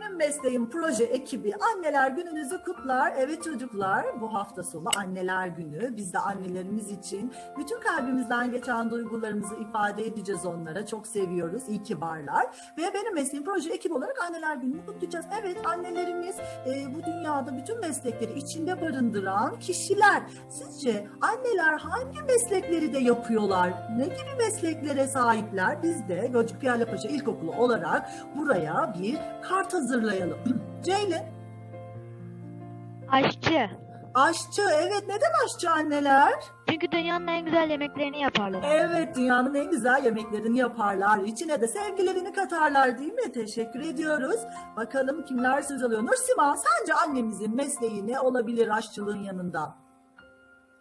Benim Mesleğim proje ekibi anneler gününüzü kutlar. Evet çocuklar bu hafta sonu anneler günü. Biz de annelerimiz için bütün kalbimizden geçen duygularımızı ifade edeceğiz onlara. Çok seviyoruz. İyi ki varlar. Ve benim mesleğim proje ekibi olarak anneler gününü kutlayacağız. Evet annelerimiz e, bu dünyada bütün meslekleri içinde barındıran kişiler. Sizce anneler hangi meslekleri de yapıyorlar? Ne gibi mesleklere sahipler? Biz de Gölcük Piyalepaşa İlkokulu olarak buraya bir kart hazırlayalım. Ceylin, Aşçı. aşçı. Evet, neden aşçı anneler? Çünkü dünyanın en güzel yemeklerini yaparlar. Evet, dünyanın en güzel yemeklerini yaparlar. İçine de sevgilerini katarlar değil mi? Teşekkür ediyoruz. Bakalım kimler söz alıyor? Nursima, sence annemizin mesleği ne olabilir aşçılığın yanında?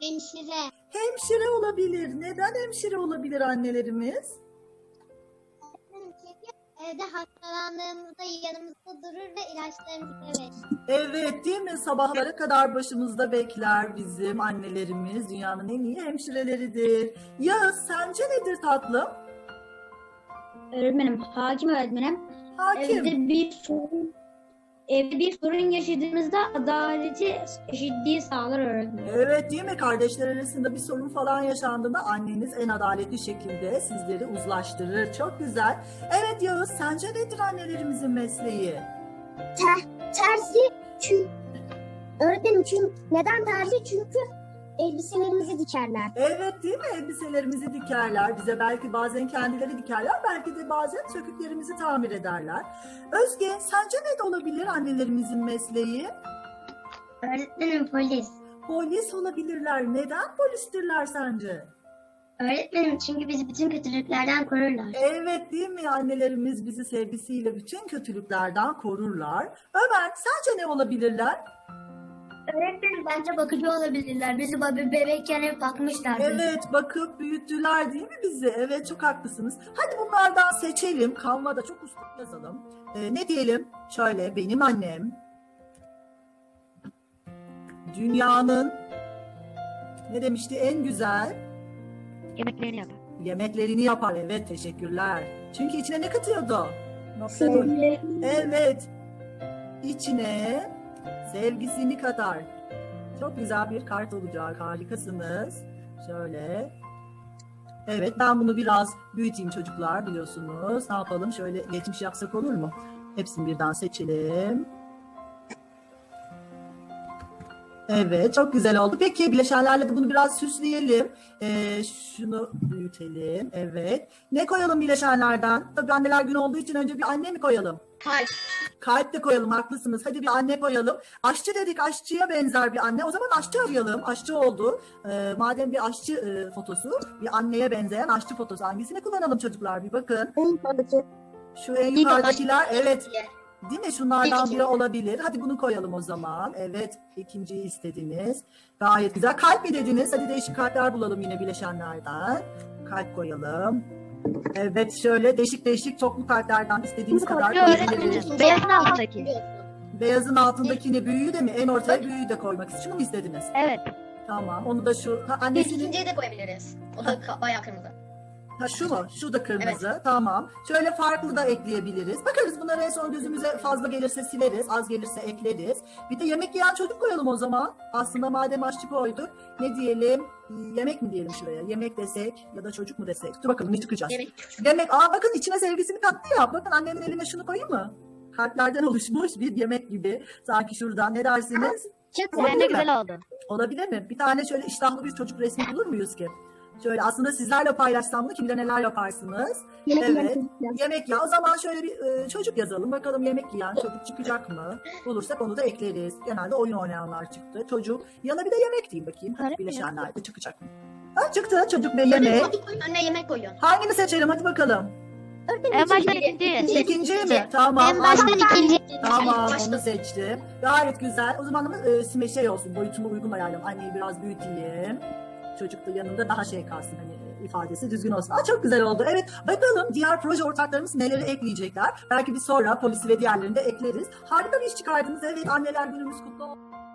Hemşire. Hemşire olabilir. Neden hemşire olabilir annelerimiz? Evde hastalandığımızda yanımızda durur ve ilaçlarımızı verir. Evet değil mi? Sabahlara kadar başımızda bekler bizim annelerimiz. Dünyanın en iyi hemşireleridir. Yağız sence nedir tatlım? Öğretmenim, hakim öğretmenim. Hakim. Evde bir sorun evde bir sorun yaşadığımızda adaleti eşitliği sağlar öğretmenim. Evet değil mi? Kardeşler arasında bir sorun falan yaşandığında anneniz en adaletli şekilde sizleri uzlaştırır. Çok güzel. Evet Yağız sence nedir annelerimizin mesleği? Terzi çünkü öğretmenim çünkü neden terzi? Çünkü elbiselerimizi dikerler. Evet değil mi? Elbiselerimizi dikerler. Bize belki bazen kendileri dikerler. Belki de bazen söküklerimizi tamir ederler. Özge sence ne de olabilir annelerimizin mesleği? Öğretmenim polis. Polis olabilirler. Neden polistirler sence? Öğretmenim çünkü bizi bütün kötülüklerden korurlar. Evet değil mi? Annelerimiz bizi sevgisiyle bütün kötülüklerden korurlar. Ömer sence ne olabilirler? Öğretmenim bence bakıcı olabilirler. Bizi be- bebekken hep bakmışlar. Evet bakıp büyüttüler değil mi bizi? Evet çok haklısınız. Hadi bunlardan seçelim. Canva'da çok usta yazalım. Ee, ne diyelim? Şöyle benim annem dünyanın ne demişti en güzel Yemeklerini yapar. yemeklerini yapar. Evet teşekkürler. Çünkü içine ne katıyordu? Dur. Evet. İçine sevgisini katar. Çok güzel bir kart olacak. Harikasınız. Şöyle. Evet ben bunu biraz büyüteyim çocuklar biliyorsunuz. Ne yapalım? Şöyle geçmiş yapsak olur mu? Hepsini birden seçelim. Evet çok güzel oldu. Peki bileşenlerle de bunu biraz süsleyelim. Ee, şunu büyütelim. Evet. Ne koyalım bileşenlerden? Tabii anneler günü olduğu için önce bir anne mi koyalım? Kalp. Kalp de koyalım haklısınız. Hadi bir anne koyalım. Aşçı dedik aşçıya benzer bir anne. O zaman aşçı arayalım. Aşçı oldu. Ee, madem bir aşçı e, fotosu, bir anneye benzeyen aşçı fotosu. Hangisini kullanalım çocuklar? Bir bakın. Şu en yukarıdakiler evet. Değil mi? Şunlardan biri olabilir. Hadi bunu koyalım o zaman. Evet. ikinciyi istediniz. Gayet güzel. Kalp mi dediniz? Hadi değişik kalpler bulalım yine bileşenlerden. Kalp koyalım. Evet şöyle değişik değişik çoklu kalplerden istediğiniz kadar koyabiliriz. Beyazın altındaki. Beyazın altındakini büyüğü de mi? En ortaya büyüğü de koymak. Şunu mu istediniz? Evet. Tamam. Onu da şu ha, annesinin İkinciye de koyabiliriz. O da bayağı kırmızı. Ha, şu mu? Şu da kırmızı. Tamam. Şöyle farklı da ekleyebiliriz. Bakarız bunları en son gözümüze fazla gelirse sileriz. Az gelirse ekleriz. Bir de yemek yiyen çocuk koyalım o zaman. Aslında madem aşçı koyduk. Ne diyelim? Yemek mi diyelim şuraya? Yemek desek ya da çocuk mu desek? Dur bakalım ne çıkacağız? Yemek. Yemek. Aa bakın içine sevgisini kattı ya. Bakın annemin eline şunu koyayım mı? Kalplerden oluşmuş bir yemek gibi. Sanki şuradan. Ne dersiniz? Çok Olabilir mi? güzel oldu. Olabilir mi? Bir tane şöyle iştahlı bir çocuk resmi bulur muyuz ki? Şöyle aslında sizlerle paylaşsam da kim bilir neler yaparsınız. Evet. Yemek ya. O zaman şöyle bir e, çocuk yazalım. Bakalım yemek yiyen çocuk çıkacak mı? Bulursak onu da ekleriz. Genelde oyun oynayanlar çıktı. Çocuk. Yana bir de yemek diyeyim bakayım. Hadi bileşenler de çıkacak mı? Ha, çıktı. Çocuk ve yemek. Önüne yemek koyuyorsun. Hangini seçelim? Hadi bakalım. En başta ikinci. İkinci mi? Tamam. En baştan ikinci. Tamam onu seçtim. Gayet güzel. O zaman ama e, şey olsun boyutunu uygun ayarlayalım. Anneyi biraz büyüteyim. Çocuk da yanında daha şey kalsın hani e, ifadesi düzgün olsun. Aa, çok güzel oldu. Evet bakalım diğer proje ortaklarımız neleri ekleyecekler. Belki bir sonra polisi ve diğerlerini de ekleriz. Harika bir iş çıkardınız. Evet anneler günümüz kutlu olsun.